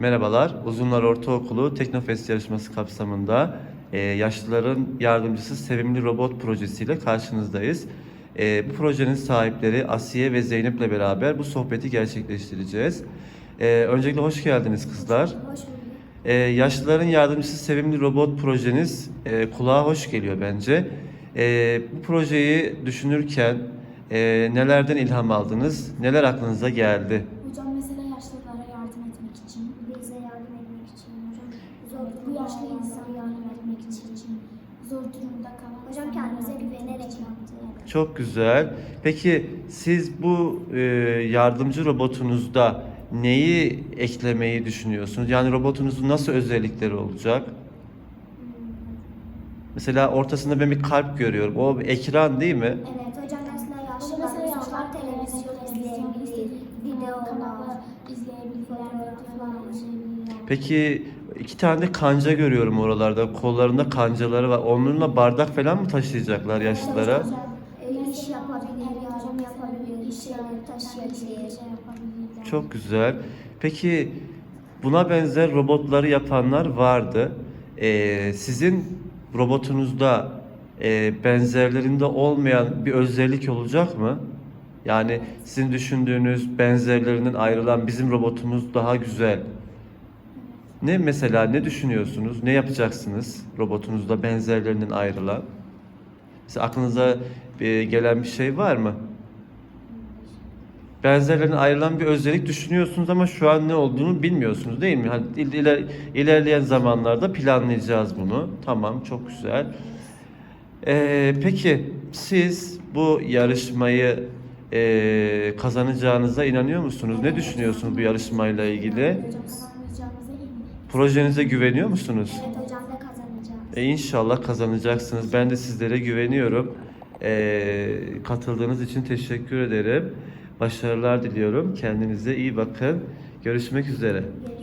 Merhabalar, Uzunlar Ortaokulu Teknofest yarışması kapsamında e, yaşlıların yardımcısı Sevimli Robot projesiyle karşınızdayız. E, bu projenin sahipleri Asiye ve Zeynep'le beraber bu sohbeti gerçekleştireceğiz. E, öncelikle hoş geldiniz kızlar. Hoş bulduk. E, yaşlıların yardımcısı Sevimli Robot projeniz e, kulağa hoş geliyor bence. E, bu projeyi düşünürken e, nelerden ilham aldınız, neler aklınıza geldi? Hocam mesela yaşlılara yardım etmek için, bize yardım etmek için hocam. Zor, bu yaşlı insana yardım etmek için, zor durumda kalan Hocam kendimize güvenerek yaptı. Çok güzel. Peki siz bu e, yardımcı robotunuzda neyi eklemeyi düşünüyorsunuz? Yani robotunuzun nasıl özellikleri olacak? Mesela ortasında ben bir kalp görüyorum. O bir ekran değil mi? Evet hocam mesela yaşlılar, mesela yaşlılar televizyon izleyebilir, videolar izleyebilirler, falan izleyebilirler. Peki iki tane de kanca görüyorum oralarda. Kollarında kancaları var. Onlarla bardak falan mı taşıyacaklar yaşlılara? İş yapabilir, yardım yapabilir, iş şeyleri taşıyabilir. Çok güzel. Peki buna benzer robotları yapanlar vardı. Ee, sizin robotunuzda e, benzerlerinde olmayan bir özellik olacak mı? Yani sizin düşündüğünüz benzerlerinden ayrılan bizim robotumuz daha güzel. Ne mesela ne düşünüyorsunuz? Ne yapacaksınız robotunuzda benzerlerinden ayrılan? Mesela aklınıza e, gelen bir şey var mı? benzerlerine ayrılan bir özellik düşünüyorsunuz ama şu an ne olduğunu bilmiyorsunuz değil mi? Hani il- iler- ilerleyen zamanlarda planlayacağız bunu. Tamam, çok güzel. Ee, peki siz bu yarışmayı e, kazanacağınıza inanıyor musunuz? Ne düşünüyorsunuz bu yarışmayla ilgili? Projenize güveniyor musunuz? Evet hocam da kazanacağız. E inşallah kazanacaksınız. Ben de sizlere güveniyorum. E, katıldığınız için teşekkür ederim. Başarılar diliyorum. Kendinize iyi bakın. Görüşmek üzere. Görüşürüz.